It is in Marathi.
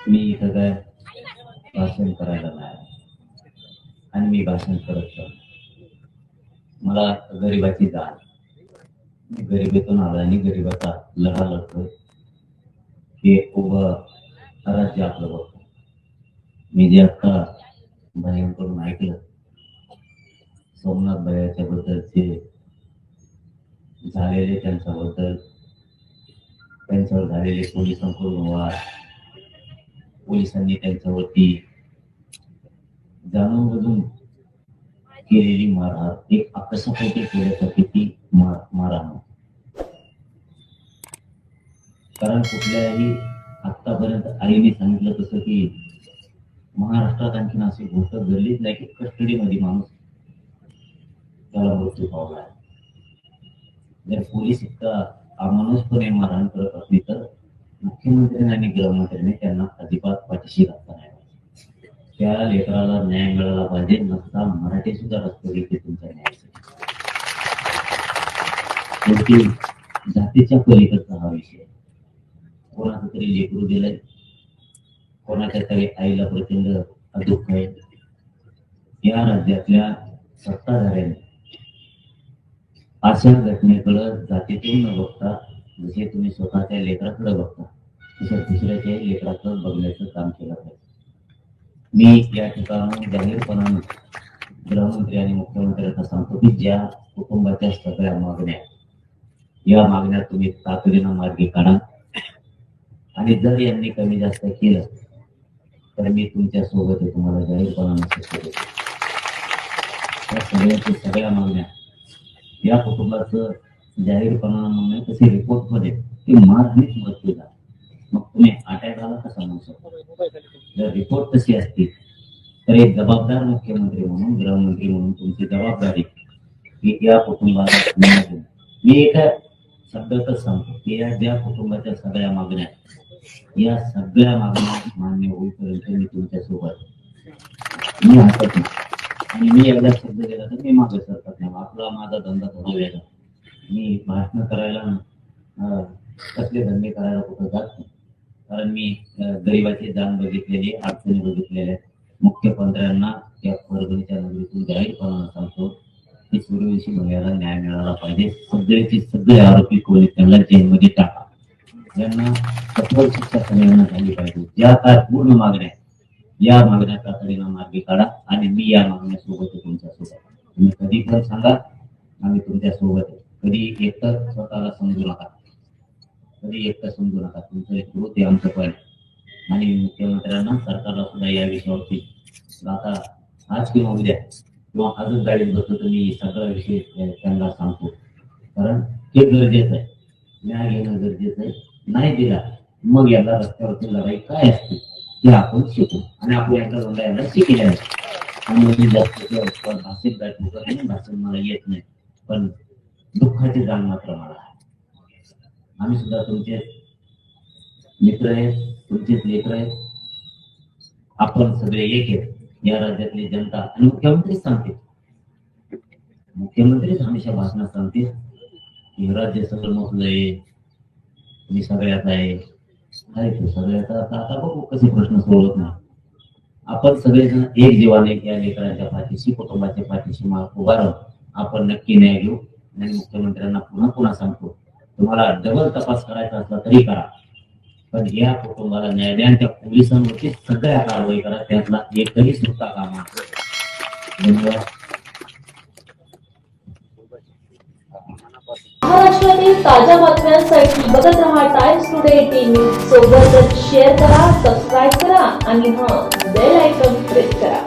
मी इथं काय भाषण करायला नाही आणि मी भाषण करत मला गरिबाची जाण. मी गरिबीतून आला आणि गरिबाचा लढा लढतोय. हे उभं राज्य आपलं बघतो. मी जे आता भयांकडून ऐकलं सोमनाथ भयाच्या बद्दलचे झालेले त्यांच्याबद्दल त्यांच्यावर झालेले पोलिसांकडून वाद पोलिसांनी त्यांच्यावरती जाणून केलेली मारहाण एक आकर्षापोटी केल्यासाठी ती मारहाण कारण कुठल्याही आतापर्यंत आईने सांगितलं तसं की महाराष्ट्रात आणखीन अशी गोष्ट घडलीच नाही की कस्टडीमध्ये माणूस त्याला मृत्यू पावला आहे. जर पोलीस इतका अमानुषपणे मारहाण करत असली तर मुख्यमंत्र्यांनी आणि गृहमंत्र्यांनी त्यांना अजिबात पाठीशी घातला नाही त्या लेकराला न्याय मिळाला पाहिजे नसता मराठी सुद्धा रस्ते घेते तुमचा न्याय जातीच्या पलीकडचा हा विषय. आहे. तरी लेकरू दिलंय? कोणाच्या तरी आईला प्रचंड दुःख आहे? या राज्यातल्या सत्ताधाऱ्यांनी अशा घटनेकडं जातीतून न बघता जसे तुम्ही स्वतःच्या लेकराकडे बघता तसं दुसऱ्याच्या लेकराकडे बघण्याचं काम केलं पाहिजे. मी या ठिकाणी जाहीरपणानं गृहमंत्री आणि मुख्यमंत्र्यांना सांगतो की ज्या कुटुंबाच्या सगळ्या मागण्या या मागण्या तुम्ही तातडीनं मार्गी काढा. आणि जर यांनी कमी जास्त केलं तर मी तुमच्यासोबत तुम्हाला जाहीरपणानं सत्य या सगळ्या मागण्या या कुटुंबाचं जाहीरपणानं म्हणणं तसे रिपोर्टमध्ये ते मारहाणीच मृत्यू झाला. मग तुम्ही अटॅक आला कसा म्हणू शकता? जर रिपोर्ट तशी असतील तर एक जबाबदार मुख्यमंत्री म्हणून गृहमंत्री म्हणून तुमची जबाबदारी की या कुटुंबाला. मी एका शब्दातच सांगतो की या ज्या कुटुंबाच्या सगळ्या मागण्या या सगळ्या मागण्या मान्य होईपर्यंत मी तुमच्यासोबत आहे. मी हसत नाही. आणि मी एकदा शब्द दिला तर मी मागे सरकत नाही. आपला माझा धंदा थोडा वेगळा मी भाषण करायला कसले धंदे करायला कुठं जात नाही. कारण मी अं, गरिबाची जाण बघितलेली अडचणी बघितलेल्या आहेत. मुख्यमंत्र्यांना या परभणीच्या नगरीतून जाहीरपणानं सांगतो की सूर्यवंशी महिलाला न्याय मिळाला पाहिजे. सगळेचे सगळे आरोपी कोणी त्यांना जेलमध्ये टाका. यांना कठोर शिक्षा सगळ्यांना झाली पाहिजे. ज्या काय पूर्ण मागण्या आहेत, या मागण्या तातडीनं मार्गी काढा आणि मी या मागण्या सोबत तुमच्यासोबत तुम्ही कधी पण सांगा आम्ही तुमच्यासोबत आहे. कधी एकटं स्वतःला समजू नका. कधी एकटं समजू नका. तुमचं एक ग्रोथ आमचं पण. आणि मुख्यमंत्र्यांना सरकारला सुद्धा या विषयावरती आता आज किंवा उद्या किंवा आजच गाडीत बसतो तर मी सगळा विषय त्यांना सांगतो. कारण ते गरजेचं आहे. न्याय घेणं गरजेचं आहे. नाही दिला मग याला रस्त्यावरती लढाई काय असते? ते आपण शिकू. आणि आपण यांचा दोनदा याला शिकले आहे. आणि मी जास्त भाषण मला येत नाही. पण दुःखाची जाण मात्र मला आहे. आम्ही सुद्धा तुमचे मित्र आहेत तुमचेच लेकर आहेत. आपण सगळे एक आहेत. या राज्यातली जनता आणि मुख्यमंत्रीच सांगते. मुख्यमंत्रीच हमेशा भाषणात सांगते की राज्य सगळं मोठलंय मी सगळ्यात आहे. आहे ते आता आता बघू कसे प्रश्न सोडवत ना आपण सगळेजण एक जीवाने या लेकरांच्या पाठीशी कुटुंबाच्या पाठीशी उभा राहू. आपण नक्की न्याय घेऊ. आणि मुख्यमंत्र्यांना पुन्हा पुन्हा सांगतो तुम्हाला डबल तपास करायचा असला तरी करा. पण या कुटुंबाला न्याय द्या त्या पोलिसांवरती सगळ्या कारवाई करा त्यातला एकही सुद्धा कामा धन्यवाद. महाराष्ट्रातील ताज्या बातम्यांसाठी बघत रहा टाइम्स टुडे टी न्यूज सोबतच शेअर करा सबस्क्राईब करा आणि हा बेल आयकॉन प्रेस करा.